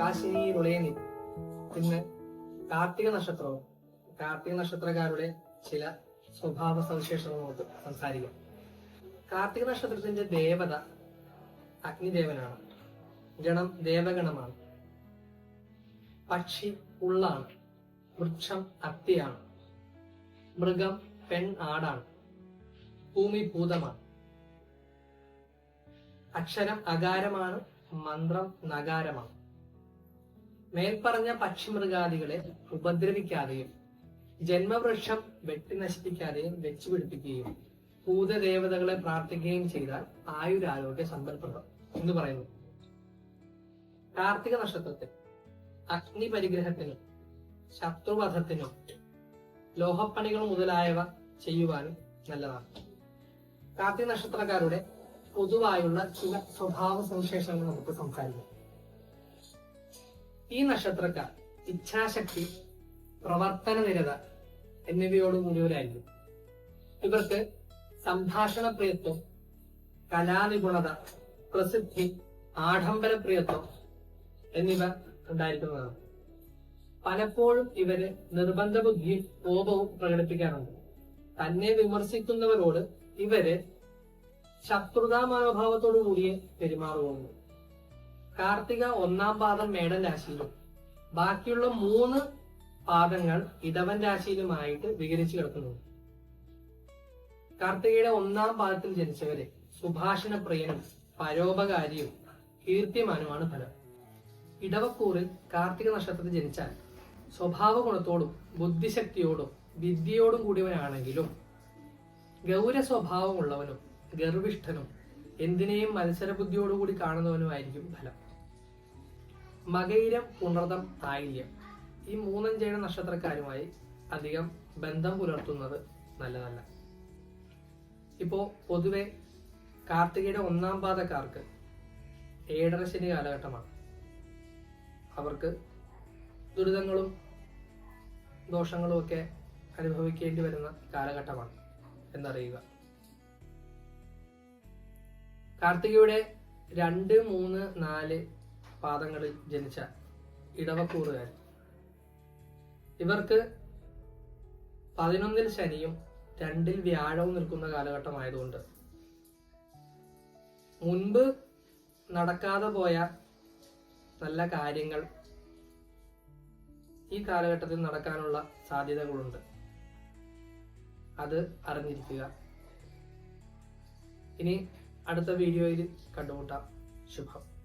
ആകാശിനിയിലുളയനി പിന്നെ കാർത്തിക നക്ഷത്രവും കാർത്തിക നക്ഷത്രക്കാരുടെ ചില സ്വഭാവ സവിശേഷതകൾ നമുക്ക് സംസാരിക്കാം. കാർത്തിക നക്ഷത്രത്തിന്റെ ദേവത അഗ്നിദേവനാണ്. ഗണം ദേവഗണമാണ്. പക്ഷി ഉള്ളാണ്. വൃക്ഷം അത്തിയാണ്. മൃഗം പെൺ ആടാണ്. ഭൂമി ഭൂതമാണ്. അക്ഷരം അകാരമാണ് മന്ത്രം നകാരമാണ്. മേൽപ്പറഞ്ഞ പക്ഷിമൃഗാദികളെ ഉപദ്രവിക്കാതെയും ജന്മവൃക്ഷം വെട്ടി നശിപ്പിക്കാതെയും വെച്ചുപിടിപ്പിക്കുകയും ഭൂതദേവതകളെ പ്രാർത്ഥിക്കുകയും ചെയ്താൽ ആയുരാരോഗ്യ സമ്പൽപ്രദം എന്ന് പറയുന്നു. കാർത്തിക നക്ഷത്രത്തിൽ അഗ്നി പരിഗ്രഹത്തിനും ശത്രുവധത്തിനും ലോഹപ്പണികൾ മുതലായവ ചെയ്യുവാനും നല്ലതാണ്. കാർത്തിക നക്ഷത്രക്കാരുടെ പൊതുവായുള്ള ചില സ്വഭാവ സവിശേഷങ്ങൾ നമുക്ക് സംസാരിക്കാം. ഈ നക്ഷത്രക്കാർ ഇച്ഛാശക്തി പ്രവർത്തന നിരത എന്നിവയോടുകൂടിയവരായിരുന്നു ഇവർക്ക് സംഭാഷണ പ്രിയത്വം കലാനിപുണത പ്രസിദ്ധി ആഡംബര പ്രിയത്വം എന്നിവ ഉണ്ടായിരിക്കുന്നതാണ്. പലപ്പോഴും ഇവർ നിർബന്ധ ബുദ്ധിയും കോപവും പ്രകടിപ്പിക്കാറുണ്ട്. തന്നെ വിമർശിക്കുന്നവരോട് ഇവർ ശത്രുതാ മനോഭാവത്തോടു കൂടിയേ പെരുമാറുകയുള്ളൂ. കാർത്തിക ഒന്നാം പാദം മേടൻ രാശിയിലും. ബാക്കിയുള്ള മൂന്ന് പാദങ്ങൾ ഇടവൻ രാശിയിലുമായിട്ട് വികരിച്ചു കിടക്കുന്നു. കാർത്തികയുടെ ഒന്നാം പാദത്തിൽ ജനിച്ചവരെ സുഭാഷണ പ്രിയനും പരോപകാരിയും കീർത്തിമാനുമാണ് ഫലം. ഇടവക്കൂറിൽ കാർത്തിക നക്ഷത്രത്തിൽ ജനിച്ചാൽ സ്വഭാവ ഗുണത്തോടും ബുദ്ധിശക്തിയോടും വിദ്യയോടും കൂടിയവനാണെങ്കിലും ഗൗര സ്വഭാവമുള്ളവനും ഗർവിഷ്ഠനും എന്തിനേയും മത്സരബുദ്ധിയോടുകൂടി കാണുന്നവനുമായിരിക്കും ഫലം. മകയിരം പുണർദം ആയില്യം ഈ മൂന്നഞ്ചേഴ് നക്ഷത്രക്കാരുമായി അധികം ബന്ധം പുലർത്തുന്നത് നല്ലതല്ല. ഇപ്പോ പൊതുവെ കാർത്തികയുടെ ഒന്നാം പാദക്കാർക്ക് ഏഴര ശനി കാലഘട്ടമാണ്. അവർക്ക് ദുരിതങ്ങളും ദോഷങ്ങളും ഒക്കെ അനുഭവിക്കേണ്ടി വരുന്ന കാലഘട്ടമാണ് എന്നറിയുക. കാർത്തികയുടെ രണ്ട് മൂന്ന് നാല് പാദങ്ങളിൽ ജനിച്ച ഇടവക്കൂറുകാർ. ഇവർക്ക് പതിനൊന്നിൽ ശനിയും രണ്ടിൽ വ്യാഴവും നിൽക്കുന്ന കാലഘട്ടമായതുകൊണ്ട്. മുൻപ് നടക്കാതെ പോയ നല്ല കാര്യങ്ങൾ ഈ കാലഘട്ടത്തിൽ നടക്കാനുള്ള സാധ്യതകളുണ്ട്. അത് അറിഞ്ഞിരിക്കുക. ഇനി അടുത്ത വീഡിയോയിൽ കണ്ടുമുട്ടാം. ശുഭം.